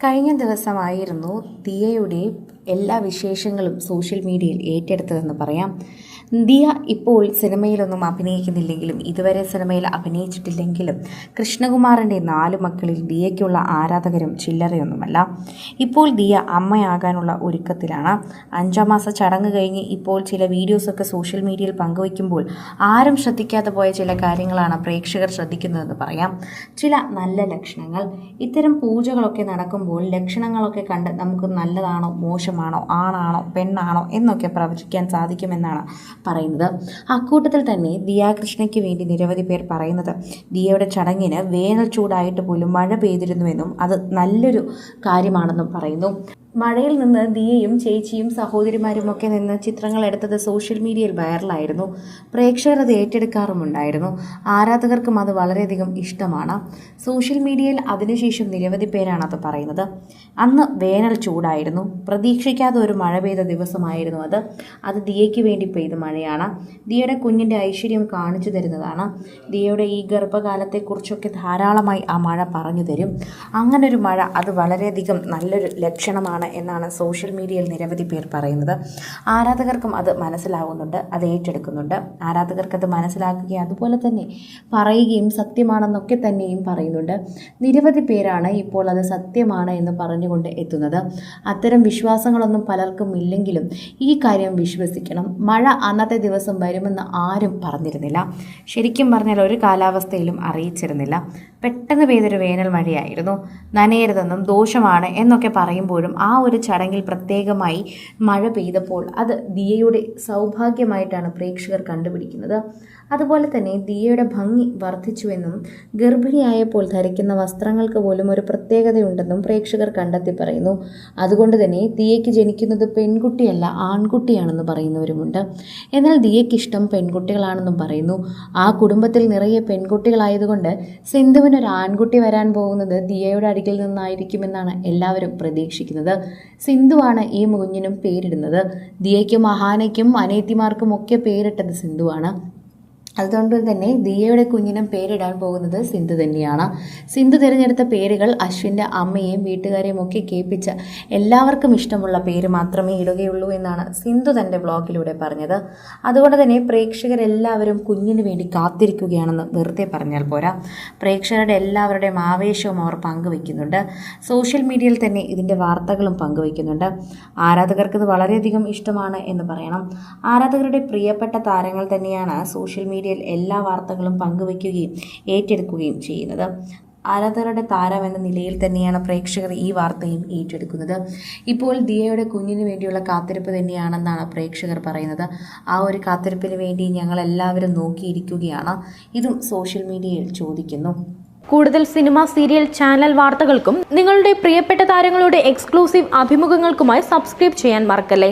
കഴിഞ്ഞ ദിവസമായിരുന്നു ദിയയുടെ എല്ലാ വിശേഷങ്ങളും സോഷ്യൽ മീഡിയയിൽ ഏറ്റെടുത്തതെന്ന് പറയാം. ദിയ ഇപ്പോൾ സിനിമയിലൊന്നും അഭിനയിക്കുന്നില്ലെങ്കിലും ഇതുവരെ സിനിമയിൽ അഭിനയിച്ചിട്ടില്ലെങ്കിലും കൃഷ്ണകുമാറിന്റെ നാല് മക്കളിൽ ദിയയ്ക്കുള്ള ആരാധകരും ചില്ലറയൊന്നുമല്ല. ഇപ്പോൾ ദിയ അമ്മയാകാനുള്ള ഒരുക്കത്തിലാണ്. അഞ്ചാം മാസ ചടങ്ങ് കഴിഞ്ഞ് ഇപ്പോൾ ചില വീഡിയോസൊക്കെ സോഷ്യൽ മീഡിയയിൽ പങ്കുവയ്ക്കുമ്പോൾ ആരും ശ്രദ്ധിക്കാതെ പോയ ചില കാര്യങ്ങളാണ് പ്രേക്ഷകർ ശ്രദ്ധിക്കുന്നതെന്ന് പറയാം. ചില നല്ല ലക്ഷണങ്ങൾ. ഇത്തരം പൂജകളൊക്കെ നടക്കുമ്പോൾ ലക്ഷണങ്ങളൊക്കെ കണ്ട് നമുക്ക് നല്ലതാണോ മോശമാണോ ആണാണോ പെണ്ണാണോ എന്നൊക്കെ പ്രവചിക്കാൻ സാധിക്കുമെന്നാണ് പറയുന്നത്. അക്കൂട്ടത്തിൽ തന്നെ ദിയാകൃഷ്ണയ്ക്ക് വേണ്ടി നിരവധി പേർ പറയുന്നത്. ദിയയുടെ ചടങ്ങിന് വേനൽ ചൂടായിട്ട് പോലും മഴ പെയ്തിരുന്നുവെന്നും അത് നല്ലൊരു കാര്യമാണെന്നും പറയുന്നു. മഴയിൽ നിന്ന് ദിയയും ചേച്ചിയും സഹോദരിമാരും ഒക്കെ നിന്ന് ചിത്രങ്ങൾ എടുത്തത് സോഷ്യൽ മീഡിയയിൽ വൈറലായിരുന്നു. പ്രേക്ഷകർ അത് ഏറ്റെടുക്കാറുമുണ്ടായിരുന്നു. ആരാധകർക്കും അത് വളരെയധികം ഇഷ്ടമാണ്. സോഷ്യൽ മീഡിയയിൽ അതിനുശേഷം നിരവധി പേരാണ് അത് പറയുന്നത്. അന്ന് വേനൽ ചൂടായിരുന്നു. പ്രതീക്ഷിക്കാതെ ഒരു മഴ പെയ്ത ദിവസമായിരുന്നു അത്. അത് ദിയയ്ക്ക് വേണ്ടി പെയ്ത മഴയാണ്. ദിയയുടെ കുഞ്ഞിന്റെ ഐശ്വര്യം കാണിച്ചു തരുന്നതാണ്. ദിയയുടെ ഈ ഗർഭകാലത്തെക്കുറിച്ചൊക്കെ ധാരാളമായി ആ മഴ പറഞ്ഞു തരും. അങ്ങനൊരു മഴ അത് വളരെയധികം നല്ലൊരു ലക്ഷണമാണ് എന്നാണ് സോഷ്യൽ മീഡിയയിൽ നിരവധി പേർ പറയുന്നത്. ആരാധകർക്കും അത് മനസ്സിലാവുന്നുണ്ട് അത് ഏറ്റെടുക്കുന്നുണ്ട്. ആരാധകർക്കത് മനസ്സിലാക്കുകയും അതുപോലെ തന്നെ പറയുകയും സത്യമാണെന്നൊക്കെ തന്നെയും പറയുന്നുണ്ട്. നിരവധി പേരാണ് ഇപ്പോൾ അത് സത്യമാണ് എന്ന് പറഞ്ഞുകൊണ്ട് എത്തുന്നത്. അത്തരം വിശ്വാസങ്ങളൊന്നും പലർക്കും ഇല്ലെങ്കിലും ഈ കാര്യം വിശ്വസിക്കണം. മഴ അന്നത്തെ ദിവസം വരുമെന്ന് ആരും പറഞ്ഞിരുന്നില്ല. ശരിക്കും പറഞ്ഞാൽ ഒരു കാലാവസ്ഥയിലും അറിയിച്ചിരുന്നില്ല. പെട്ടെന്ന് പെയ്തൊരു വേനൽ മഴയായിരുന്നു. നനയരുതെന്നും ദോഷമാണ് എന്നൊക്കെ പറയുമ്പോഴും ഒരു ചടങ്ങിൽ പ്രത്യേകമായി മഴ പെയ്തപ്പോൾ അത് ദിയയുടെ സൗഭാഗ്യമായിട്ടാണ് പ്രേക്ഷകർ കണ്ടുപിടിക്കുന്നത്. അതുപോലെ തന്നെ ദിയയുടെ ഭംഗി വർദ്ധിച്ചുവെന്നും ഗർഭിണിയായപ്പോൾ ധരിക്കുന്ന വസ്ത്രങ്ങൾക്ക് പോലും ഒരു പ്രത്യേകതയുണ്ടെന്നും പ്രേക്ഷകർ കണ്ടെത്തി പറയുന്നു. അതുകൊണ്ട് തന്നെ ദിയയ്ക്ക് ജനിക്കുന്നത് പെൺകുട്ടിയല്ല ആൺകുട്ടിയാണെന്ന് പറയുന്നവരുമുണ്ട്. എന്നാൽ ദിയയ്ക്കിഷ്ടം പെൺകുട്ടികളാണെന്നും പറയുന്നു. ആ കുടുംബത്തിൽ നിറയെ പെൺകുട്ടികളായതുകൊണ്ട് സിന്ധുവിനൊരു ആൺകുട്ടി വരാൻ പോകുന്നത് ദിയയുടെ അടുക്കിൽ നിന്നായിരിക്കുമെന്നാണ് എല്ലാവരും പ്രതീക്ഷിക്കുന്നത്. സിന്ധുവാണ് ഈ കുഞ്ഞിനും പേരിടുന്നത്. ദിയയ്ക്കും അഹാനയ്ക്കും അനേത്തിമാർക്കും ഒക്കെ പേരിട്ടത് സിന്ധുവാണ്. അതുകൊണ്ട് തന്നെ ദിയയുടെ കുഞ്ഞിനും പേരിടാൻ പോകുന്നത് സിന്ധു തന്നെയാണ്. സിന്ധു തിരഞ്ഞെടുത്ത പേരുകൾ അശ്വിന്റെ അമ്മയെയും വീട്ടുകാരെയും ഒക്കെ കേൾപ്പിച്ച് എല്ലാവർക്കും ഇഷ്ടമുള്ള പേര് മാത്രമേ ഇടുകയുള്ളൂ എന്നാണ് സിന്ധു തന്റെ ബ്ലോഗിലൂടെ പറഞ്ഞത്. അതുകൊണ്ട് തന്നെ പ്രേക്ഷകരെല്ലാവരും കുഞ്ഞിന് വേണ്ടി കാത്തിരിക്കുകയാണെന്ന് വെറുതെ പറഞ്ഞാൽ പോരാ. പ്രേക്ഷകരുടെ എല്ലാവരുടെയും ആവേശവും അവർ പങ്കുവയ്ക്കുന്നുണ്ട്. സോഷ്യൽ മീഡിയയിൽ തന്നെ ഇതിന്റെ വാർത്തകളും പങ്കുവയ്ക്കുന്നുണ്ട്. ആരാധകർക്ക് ഇത് വളരെയധികം ഇഷ്ടമാണ് എന്ന് പറയണം. ആരാധകരുടെ പ്രിയപ്പെട്ട താരങ്ങൾ തന്നെയാണ് സോഷ്യൽ മീഡിയയിൽ എല്ലാ വാർത്തകളും പങ്കുവയ്ക്കുകയും ഏറ്റെടുക്കുകയും ചെയ്യുന്നത്. ആരാധകരുടെ താരം എന്ന നിലയിൽ തന്നെയാണ് പ്രേക്ഷകർ ഈ വാർത്തയും ഏറ്റെടുക്കുന്നത്. ഇപ്പോൾ ദിയയുടെ കുഞ്ഞിന് വേണ്ടിയുള്ള കാത്തിരിപ്പ് തന്നെയാണെന്നാണ് പ്രേക്ഷകർ പറയുന്നത്. ആ ഒരു കാത്തിരിപ്പിന് വേണ്ടി ഞങ്ങൾ എല്ലാവരും നോക്കിയിരിക്കുകയാണ്. ഇതും സോഷ്യൽ മീഡിയയിൽ ചോദിക്കുന്നു. കൂടുതൽ സിനിമ സീരിയൽ ചാനൽ വാർത്തകൾക്കും നിങ്ങളുടെ പ്രിയപ്പെട്ട താരങ്ങളുടെ എക്സ്ക്ലൂസീവ് അഭിമുഖങ്ങൾക്കുമായി സബ്സ്ക്രൈബ് ചെയ്യാൻ മറക്കല്ലേ?